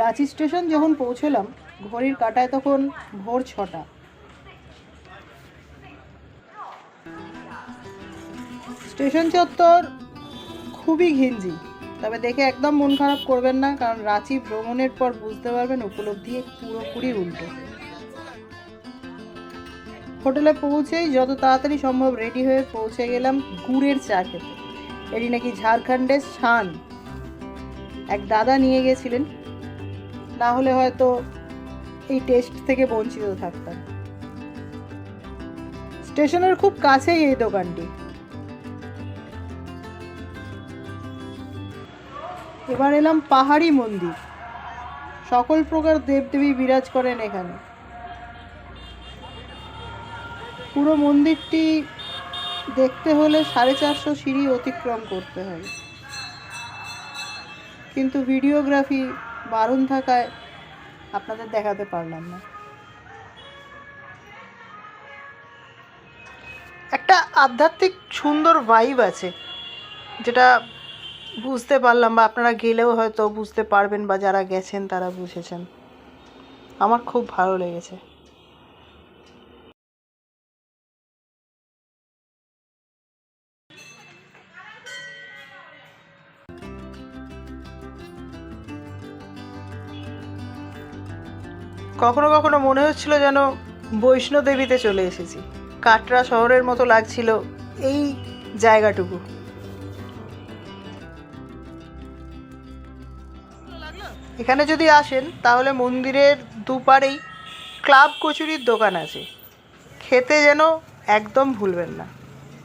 Ranchi station যখন পৌঁছলাম, ঘড়ির কাটায় তখন ভোর ছটা। স্টেশন চত্বর খুবই ঘিঞ্জি, তবে দেখে একদম মন খারাপ করবেন না, কারণ রাঁচি ভ্রমণের পর বুঝতে পারবেন উপলব্ধি পুরোপুরি উল্টো। হোটেলে পৌঁছেই যত তাড়াতাড়ি সম্ভব রেডি হয়ে পৌঁছে গেলাম গুড়ের চা খেতে। এটি নাকি ঝাড়খণ্ডের শান। এক দাদা নিয়ে গেছিলেন। না হলে হয়তো এই টেস্ট থেকে বঞ্চিত থাকতাম। স্টেশনের খুব কাছেই এই দোকানটি। এবার এলাম পাহাড়ি মন্দির। সকল প্রকার দেবদেবী বিরাজ করেন এখানে। পুরো মন্দিরটি দেখতে হলে সাড়ে চারশো সিঁড়ি অতিক্রম করতে হয়। কিন্তু ভিডিওগ্রাফি বারণ থাকায় আপনাদের দেখাতে পারলাম না। একটা আধ্যাত্মিক সুন্দর ভাইব আছে, যেটা বুঝতে পারলাম বা আপনারা গেলেও হয়তো বুঝতে পারবেন বা যারা গেছেন তারা বুঝেছেন। আমার খুব ভালো লেগেছে। কখনো কখনো মনে হচ্ছিল যেন বৈষ্ণোদেবীতে চলে এসেছি। কাটরা শহরের মতো লাগছিল এই জায়গাটুকু। এখানে যদি আসেন, তাহলে মন্দিরের দুপারেই ক্লাব কচুরির দোকান আছে। খেতে যেন একদম ভুলবেন না।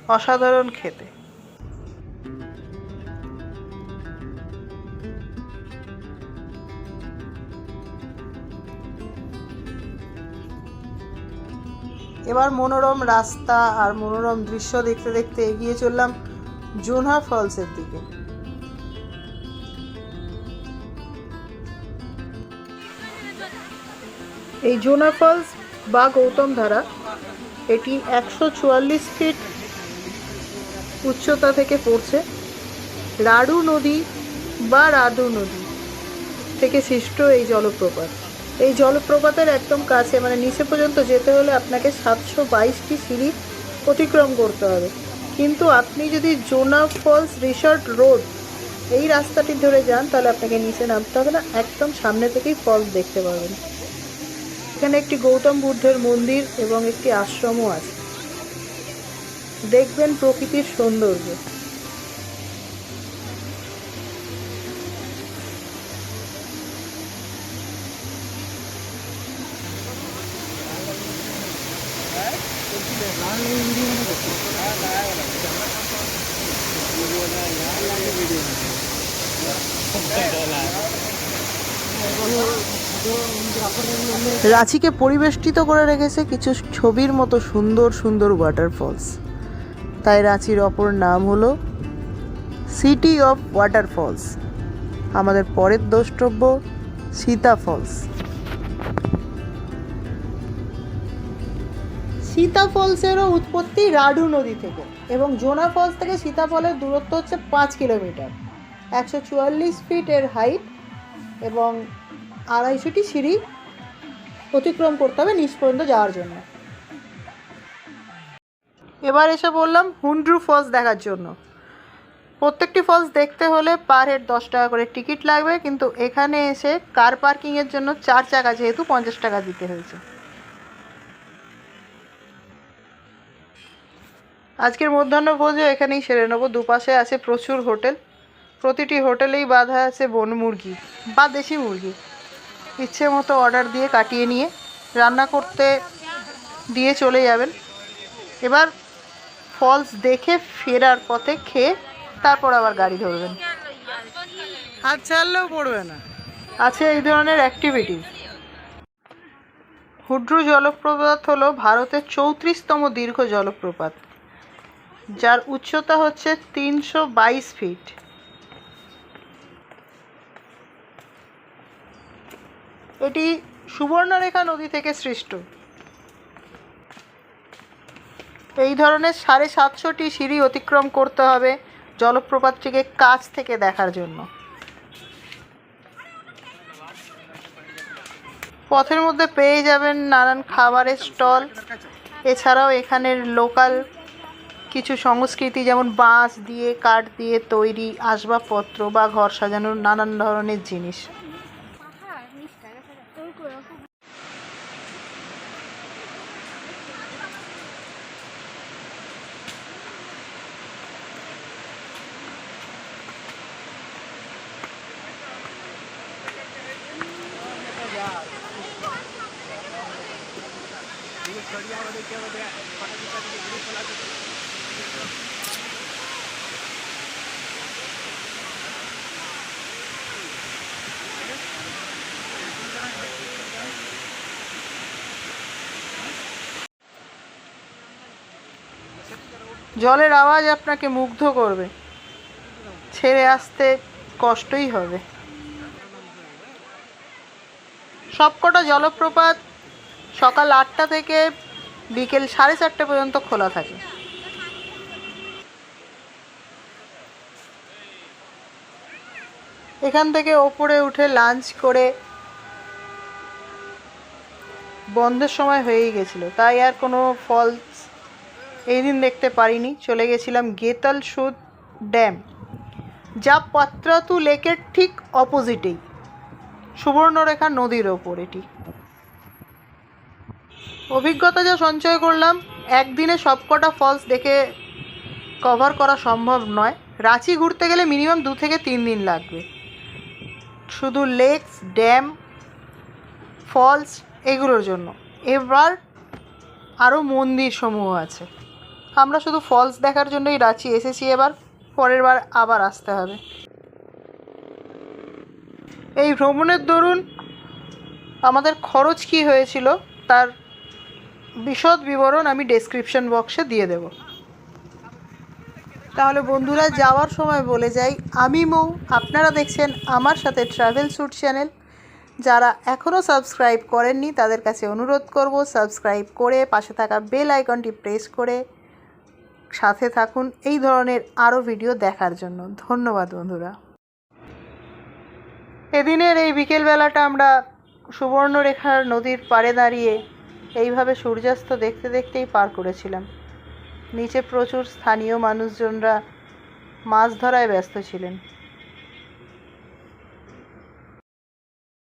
অসাধারণ খেতে। এবার মনোরম রাস্তা আর মনোরম দৃশ্য দেখতে দেখতে এগিয়ে চললাম জোনহা ফলসের দিকে। এই জোনা ফলস বা গৌতম ধারা, এটি একশো চুয়াল্লিশ ফিট উচ্চতা থেকে পড়ছে রাডু নদী বা রাডু নদী থেকে সৃষ্ট এই জলপ্রপাত। এই জলপ্রপাতের একদম কাছে মানে নিচে পর্যন্ত যেতে হলে আপনাকে সাতশো বাইশটি সিঁড়ি অতিক্রম করতে হবে। কিন্তু আপনি যদি জোনা ফলস রিসর্ট রোড এই রাস্তাটি ধরে যান, তাহলে আপনাকে নিচে নামতে হবে না, একদম সামনে থেকেই ফলস দেখতে পাবেন। এখানে একটি গৌতম বুদ্ধের মন্দির এবং একটি আশ্রমও আছে। দেখবেন প্রকৃতির সৌন্দর্য। রাঁচিকে পরিবেষ্টিত করে রেখেছে কিছু ছবির মতো সুন্দর সুন্দর ওয়াটারফলস তাই রাঁচির অপর নাম হলো সিটি অফ ওয়াটারফলস আমাদের পরের দ্রষ্টব্য সীতা ফলস সীতা ফলসেরও উৎপত্তি রাডু নদী থেকে এবং জোনা ফলস থেকে সীতা ফলের দূরত্ব হচ্ছে পাঁচ কিলোমিটার। একশো চুয়াল্লিশ ফিট এর হাইট এবং আড়াইশোটি সিঁড়ি অতিক্রম করতে হবে নিচ পর্যন্ত যাওয়ার জন্য। এবার এসে বললাম হুন্ড্রু ফলস দেখার জন্য। প্রত্যেকটি ফলস দেখতে হলে পার হেড দশ টাকা করে টিকিট লাগবে, কিন্তু এখানে এসে কার পার্কিংয়ের জন্য চার চাকা যেহেতু পঞ্চাশ টাকা দিতে হয়েছে। আজকের মধ্যাহ্ন ভোজও এখানেই সেরে নেব। দুপাশে আছে প্রচুর হোটেল। প্রতিটি হোটেলেই বাঁধা আছে বন মুরগি বা দেশি মুরগি। ইচ্ছে মতো অর্ডার দিয়ে কাটিয়ে নিয়ে রান্না করতে দিয়ে চলে যাবেন। এবার ফলস দেখে ফেরার পথে খেয়ে তারপর আবার গাড়ি ধরবেন। হাত ছাড়লেও পড়বে না। আছে এই ধরনের অ্যাক্টিভিটিস হুড্রু জলপ্রপাত হলো ভারতের চৌত্রিশতম দীর্ঘ জলপ্রপাত যার উচ্চতা হচ্ছে তিনশো বাইশ ফিট এটি সুবর্ণরেখা নদী থেকে সৃষ্ট। এই ধরনের সাড়ে সাতশোটি সিঁড়ি অতিক্রম করতে হবে জলপ্রপাতটিকে কাছ থেকে দেখার জন্য। পথের মধ্যে পেয়ে যাবেন নানান খাবারের স্টল। এছাড়াও এখানের লোকাল কিছু সংস্কৃতি যেমন বাঁশ দিয়ে, কাঠ দিয়ে তৈরি আসবাবপত্র বা ঘর সাজানোর নানান ধরনের জিনিস। জলের আওয়াজ আপনাকে মুগ্ধ করবে। ছেড়ে আসতে কষ্টই হবে। সবকটা জলপ্রপাত সকাল আটটা থেকে বিকেল সাড়ে চারটে পর্যন্ত খোলা থাকে। এখান থেকে ওপরে উঠে লাঞ্চ করে বন্ধের সময় হয়েই গেছিল। তাই আর কোনো ফলস এই দিন দেখতে পারিনি। চলে গেছিলাম গেতাল সুদ ড্যাম। যা পাত্রাতু লেকের ঠিক অপোজিটেই সুবর্ণরেখা নদীর ওপর এটি। অভিজ্ঞতা যা সঞ্চয় করলাম, একদিনে সবকটা ফলস দেখে কভার করা সম্ভব নয়। রাঁচি ঘুরতে গেলে মিনিমাম দু থেকে তিন দিন লাগবে। শুধু লেকস ড্যাম ফলস এগুলোর জন্য। এবার আরও মন্দির সমূহ আছে। আমরা শুধু ফলস দেখার জন্যই রাঁচি এসেছি এবার, পরের বার আবার আসতে হবে। এই ভ্রমণের দরুন আমাদের খরচ কী হয়েছিল, তার বিশদ বিবরণ আমি ডেসক্রিপশন বক্সে দিয়ে দেব। তাহলে বন্ধুরা, যাওয়ার সময় বলে যাই, আমি মৌ, আপনারা দেখছেন আমার সাথে ট্রাভেল স্যুট চ্যানেল যারা এখনও সাবস্ক্রাইব করেননি, তাদের কাছে অনুরোধ করব সাবস্ক্রাইব করে পাশে থাকা বেল আইকনটি প্রেস করে সাথে থাকুন এই ধরনের আরও ভিডিও দেখার জন্য। ধন্যবাদ বন্ধুরা। এদিনের এই বিকেলবেলাটা আমরা সুবর্ণরেখার নদীর পাড়ে দাঁড়িয়ে এইভাবে সূর্যাস্ত দেখতে দেখতেই পার করেছিলাম। নিচে প্রচুর স্থানীয় মানুষজনরা মাছ ধরায় ব্যস্ত ছিলেন।